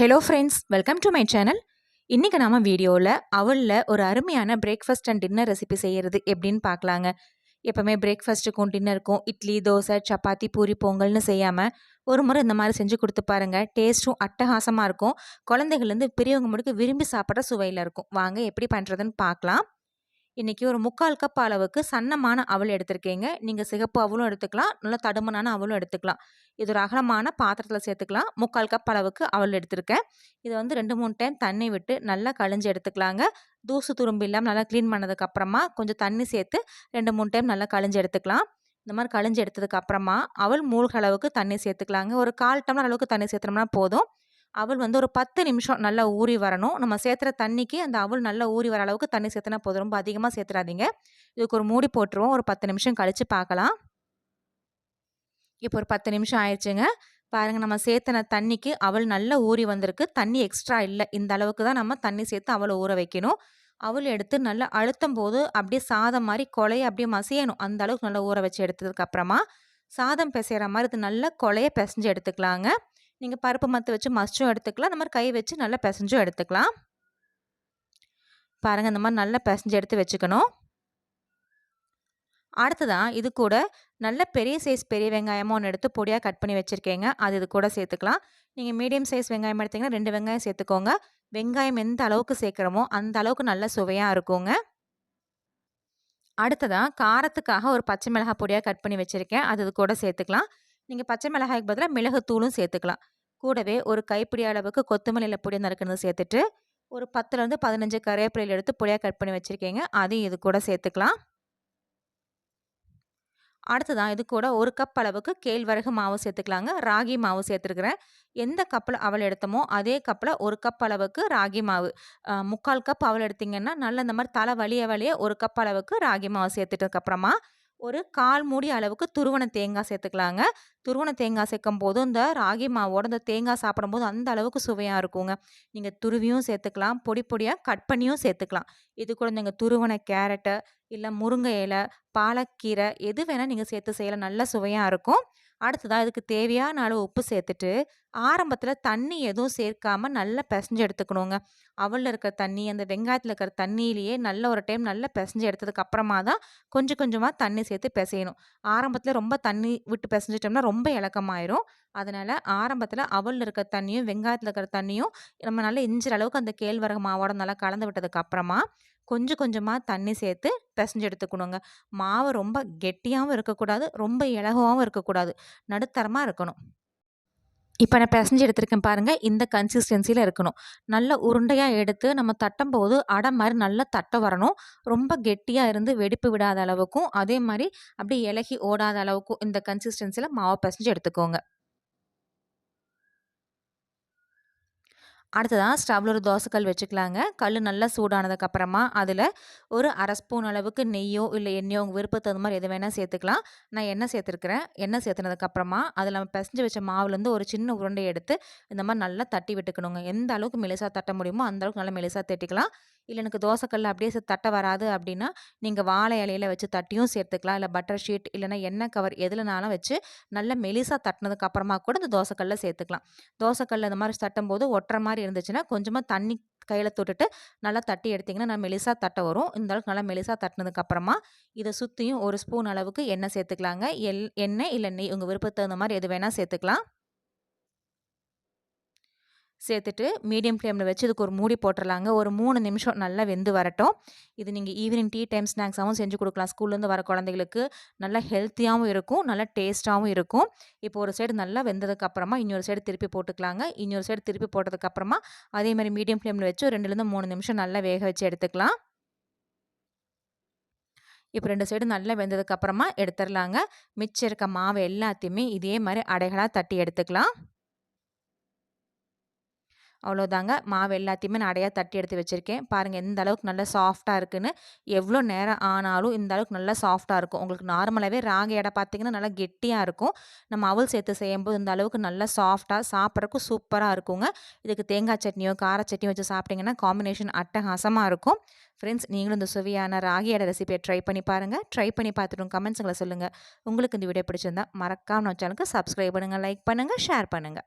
Hello friends welcome to my channel இன்றைக்கி நம்ம வீடியோவில் அவளில் ஒரு அருமையான பிரேக்ஃபாஸ்ட் அண்ட் டின்னர் ரெசிபி செய்கிறது எப்படின்னு பார்க்கலாங்க. எப்போவுமே பிரேக்ஃபாஸ்ட்டுக்கும் டின்னருக்கும் இட்லி தோசை சப்பாத்தி பூரி பொங்கல்னு செய்யாமல் ஒரு முறை இந்த மாதிரி செஞ்சு கொடுத்து பாருங்கள் டேஸ்ட்டும் அட்டகாசமாக இருக்கும். குழந்தைகள்லேருந்து பெரியவங்க முழுக்க விரும்பி சாப்பிட்ற சுவையில் இருக்கும். வாங்க எப்படி பண்ணுறதுன்னு பார்க்கலாம். இன்றைக்கி ஒரு முக்கால் கப் அளவுக்கு சன்னமான அவல் எடுத்திருக்கீங்க. நீங்கள் சிகப்பு அவலும் எடுத்துக்கலாம். நல்லா தடுமனான அவலும் எடுத்துக்கலாம். இது ஒரு அகலமான பாத்திரத்தில் சேர்த்துக்கலாம். முக்கால் கப் அளவுக்கு அவல் எடுத்திருக்கேன். இதை வந்து ரெண்டு மூணு டைம் தண்ணி விட்டு நல்லா கழிஞ்சு எடுத்துக்கலாங்க. தூசு துரும்பு இல்லாமல் நல்லா க்ளீன் பண்ணதுக்கப்புறமா கொஞ்சம் தண்ணி சேர்த்து ரெண்டு மூணு டைம் நல்லா கழிஞ்சு எடுத்துக்கலாம். இந்த மாதிரி கழிஞ்சு எடுத்ததுக்கு அப்புறமா அவல் மூழ்க அளவுக்கு தண்ணி சேர்த்துக்கலாங்க. ஒரு கால் டம்ளர் அளவுக்கு தண்ணி சேர்த்தோம்னா போதும். அவள் வந்து ஒரு பத்து நிமிஷம் நல்லா ஊறி வரணும். நம்ம சேர்த்துற தண்ணிக்கு அந்த அவள் நல்லா ஊறி வர அளவுக்கு தண்ணி சேர்த்துனா போதும். ரொம்ப அதிகமாக சேர்த்துறாதீங்க இதுக்கு ஒரு மூடி போட்டுருவோம். ஒரு பத்து நிமிஷம் கழித்து பார்க்கலாம் இப்போ ஒரு பத்து நிமிஷம் ஆயிடுச்சுங்க. பாருங்கள் நம்ம சேர்த்தின தண்ணிக்கு அவள் நல்லா ஊறி வந்திருக்கு. தண்ணி எக்ஸ்ட்ரா இல்லை. இந்த அளவுக்கு தான் நம்ம தண்ணி சேர்த்து அவளை ஊற வைக்கணும். அவள் எடுத்து நல்லா அழுத்தும் போது அப்படியே சாதம் மாதிரி கொலையை அப்படியே மசியணும். அந்த அளவுக்கு நல்லா ஊற வச்சு எடுத்ததுக்கப்புறமா சாதம் பிசைகிற மாதிரி இது நல்லா கொலையை பிசைஞ்சு எடுத்துக்கலாங்க. நீங்கள் பருப்பு மத்து வச்சு மசிச்சும் எடுத்துக்கலாம். இந்த மாதிரி கை வச்சு நல்லா பிசைஞ்சும் எடுத்துக்கலாம். பாருங்கள் இந்த மாதிரி நல்லா பிசைஞ்சு எடுத்து வச்சுக்கணும். அடுத்ததான் இது கூட நல்ல பெரிய சைஸ் பெரிய வெங்காயமாக ஒன்று எடுத்து பொடியாக கட் பண்ணி வச்சுருக்கேங்க. அது இது கூட சேர்த்துக்கலாம். நீங்கள் மீடியம் சைஸ் வெங்காயம் எடுத்திங்கன்னா ரெண்டு வெங்காயம் சேர்த்துக்கோங்க. வெங்காயம் எந்த அளவுக்கு சேர்க்குறோமோ அந்த அளவுக்கு நல்ல சுவையாக இருக்குங்க. அடுத்ததான் காரத்துக்காக ஒரு பச்சை மிளகாய் பொடியாக கட் பண்ணி வச்சுருக்கேன். அது இது கூட சேர்த்துக்கலாம். நீங்கள் பச்சை மிளகாய்க்கு பதிலாக மிளகுத்தூளும் சேர்த்துக்கலாம். கூடவே ஒரு கைப்பிடி அளவுக்கு கொத்தமல்லியில் பொடி நறுக்கிறது சேர்த்துட்டு ஒரு பத்துலேருந்து பதினஞ்சு கருவேப்பிலையில் எடுத்து பொடியாக கட் பண்ணி வச்சுருக்கீங்க அதையும் இது கூட சேர்த்துக்கலாம். அடுத்ததான் இது கூட ஒரு கப் அளவுக்கு கேழ்வரகு மாவு சேர்த்துக்கலாங்க. ராகி மாவு சேர்த்துருக்குறேன். எந்த கப்பில் அவள் எடுத்தோமோ அதே கப்பில் ஒரு கப் அளவுக்கு ராகி மாவு. முக்கால் கப் அவள் எடுத்திங்கன்னா நல்ல இந்த மாதிரி தலை வலிய வலிய ஒரு கப் அளவுக்கு ராகி மாவு சேர்த்துட்டதுக்கப்புறமா ஒரு கால் மூடி அளவுக்கு துருவன தேங்காய் சேர்த்துக்கலாங்க. துருவன தேங்காய் சேர்க்கும் போது இந்த ராகி மாவோட இந்த தேங்காய் சாப்பிடும்போது அந்த அளவுக்கு சுவையாக இருக்குங்க. நீங்கள் துருவியும் சேர்த்துக்கலாம் பொடி பொடியாக கட் பண்ணியும் சேர்த்துக்கலாம். இது கூட நீங்கள் துருவன கேரட்டு இல்லை முருங்கை இலை பாலக்கீரை எது வேணால் நீங்கள் சேர்த்து செய்யலாம். நல்ல சுவையாக இருக்கும். அடுத்ததாக இதுக்கு தேவையான அளவு உப்பு சேர்த்துட்டு ஆரம்பத்தில் தண்ணி எதுவும் சேர்க்காம நல்லா பிசைஞ்சு எடுத்துக்கணுங்க. அவளில் இருக்கிற தண்ணி அந்த வெங்காயத்தில் இருக்கிற தண்ணியிலேயே நல்ல ஒரு டைம் நல்லா பிசைஞ்சு எடுத்ததுக்கு அப்புறமா தான் கொஞ்சம் கொஞ்சமாக தண்ணி சேர்த்து பிசையணும். ஆரம்பத்தில் ரொம்ப தண்ணி விட்டு பிசைஞ்சிட்டோம்னா ரொம்ப இலக்கமாயிரும். அதனால் ஆரம்பத்தில் அவளில் இருக்கிற தண்ணியும் வெங்காயத்தில் இருக்கிற தண்ணியும் நம்ம நல்லா இஞ்சிற அளவுக்கு அந்த கேழ்வரகு மாவோட நல்லா கலந்து விட்டதுக்கு அப்புறமா கொஞ்சம் கொஞ்சமாக தண்ணி சேர்த்து பிசைஞ்சு எடுத்துக்கணுங்க. மாவு ரொம்ப கெட்டியாகவும் இருக்கக்கூடாது ரொம்ப இலகுவாகவும் இருக்கக்கூடாது. நடுத்தரமாக இருக்கணும். இப்போ நான் பிசைஞ்சு எடுத்திருக்கேன் பாருங்கள் இந்த கன்சிஸ்டன்சியில் இருக்கணும். நல்ல உருண்டையாக எடுத்து நம்ம தட்டும் போது அடை மாதிரி நல்லா தட்ட வரணும். ரொம்ப கெட்டியாக இருந்து வெடிப்பு விடாத அளவுக்கும் அதே மாதிரி அப்படியே இலகி ஓடாத அளவுக்கும் இந்த கன்சிஸ்டன்சியில் மாவை பிசைஞ்சு எடுத்துக்கோங்க. அடுத்ததாக ஸ்டவ்வில் ஒரு தோசைக்கல் வச்சுக்கலாங்க. கல் நல்லா சூடானதுக்கப்புறமா அதில் ஒரு அரை ஸ்பூன் அளவுக்கு நெய்யோ இல்லை எண்ணெயோ உங்கள் விருப்பத்து தகுந்த மாதிரி எது வேணால் சேர்த்துக்கலாம். நான் எண்ணெய் சேர்த்துருக்குறேன். எண்ணெய் சேர்த்துனதுக்கப்புறமா அதில் நம்ம பிசைஞ்சு வச்ச மாவுலேருந்து ஒரு சின்ன உருண்டை எடுத்து இந்த மாதிரி நல்லா தட்டி விட்டுக்கணுங்க. எந்த அளவுக்கு மெலிசாக தட்ட முடியுமோ அந்த அளவுக்கு நல்லா மெலிசாக தட்டிக்கலாம். இல்லை எனக்கு தோசைக்கல்ல அப்படியே தட்ட வராது அப்படின்னா நீங்கள் வாழை இலையில வச்சு தட்டியும் சேர்த்துக்கலாம். இல்லை பட்டர் ஷீட் இல்லைனா எண்ணெய் கவர் எதுலனாலும் வச்சு நல்லா மெலிசாக தட்டினதுக்கு அப்புறமா கூட இந்த தோசைக்கல்ல சேர்த்துக்கலாம். தோசைக்கல்ல இந்த மாதிரி தட்டும் போது ஒட்டுற மாதிரி இருந்துச்சுன்னா கொஞ்சமாக தண்ணி கையில் தொட்டுட்டு நல்லா தட்டி எடுத்திங்கன்னா நான் மெலிசாக தட்ட வரும். இந்த அளவுக்கு நல்லா மெலிசாக தட்டினதுக்கப்புறமா இதை சுற்றியும் ஒரு ஸ்பூன் அளவுக்கு எண்ணெய் சேர்த்துக்கலாங்க. எல் எண்ணெய் இல்லை நெய் உங்கள் விருப்பத்தை தகுந்த மாதிரி எது வேணால் சேர்த்துக்கலாம். சேர்த்துட்டு மீடியம் ஃப்ளேமில் வச்சு இதுக்கு ஒரு மூடி போட்டுடலாங்க ஒரு மூணு நிமிஷம் நல்லா வெந்து வரட்டும். இது நீங்கள் ஈவினிங் டீ டைம் ஸ்நாக்ஸாகவும் செஞ்சு கொடுக்கலாம். ஸ்கூல்லேருந்து வர குழந்தைகளுக்கு நல்லா ஹெல்த்தியாகவும் இருக்கும். நல்லா டேஸ்ட்டாகவும் இருக்கும். இப்போ ஒரு சைடு நல்லா வெந்ததுக்கப்புறமா இன்னொரு சைடு திருப்பி போட்டுக்கலாங்க. இன்னொரு சைடு திருப்பி போட்டதுக்கப்புறமா அதே மாதிரி மீடியம் ஃப்ளேமில் வச்சு ரெண்டுலேருந்து மூணு நிமிஷம் நல்லா வேக வச்சு எடுத்துக்கலாம். இப்போ ரெண்டு சைடு நல்லா வெந்ததுக்கப்புறமா எடுத்துடலாங்க. மிச்சம் இருக்க மாவு எல்லாத்தையுமே இதே மாதிரி அடைகளாக தட்டி எடுத்துக்கலாம். அவ்வளோதாங்க மாவு எல்லாத்தையுமே நான் அடையாக தட்டி எடுத்து வச்சுருக்கேன். பாருங்கள் எந்த அளவுக்கு நல்லா சாஃப்டாக இருக்குன்னு. எவ்வளோ நேரம் ஆனாலும் இந்த அளவுக்கு நல்லா சாஃப்டாக இருக்கும். உங்களுக்கு நார்மலாகவே ராகி அடை பார்த்திங்கன்னா நல்லா கெட்டியாக இருக்கும். நம்ம அவல் சேர்த்து செய்யும்போது இந்த அளவுக்கு நல்லா சாஃப்டாக சாப்பிட்றதுக்கும் சூப்பராக இருக்குங்க. இதுக்கு தேங்காய் சட்னியோ கார சட்னியோ வச்சு சாப்பிட்டிங்கன்னா காம்பினேஷன் அட்டகாசமாக இருக்கும். ஃப்ரெண்ட்ஸ் நீங்களும் இந்த சுவையான ராகி அடை ரெசிபியை ட்ரை பண்ணி பாருங்கள் ட்ரை பண்ணி பார்த்துட்டு கமெண்ட்ஸுங்களை சொல்லுங்கள் உங்களுக்கு இந்த வீடியோ பிடிச்சிருந்தா மறக்காமல் நம்ம சேனலுக்கு சப்ஸ்கிரைப் பண்ணுங்கள் லைக் பண்ணுங்கள் ஷேர் பண்ணுங்கள்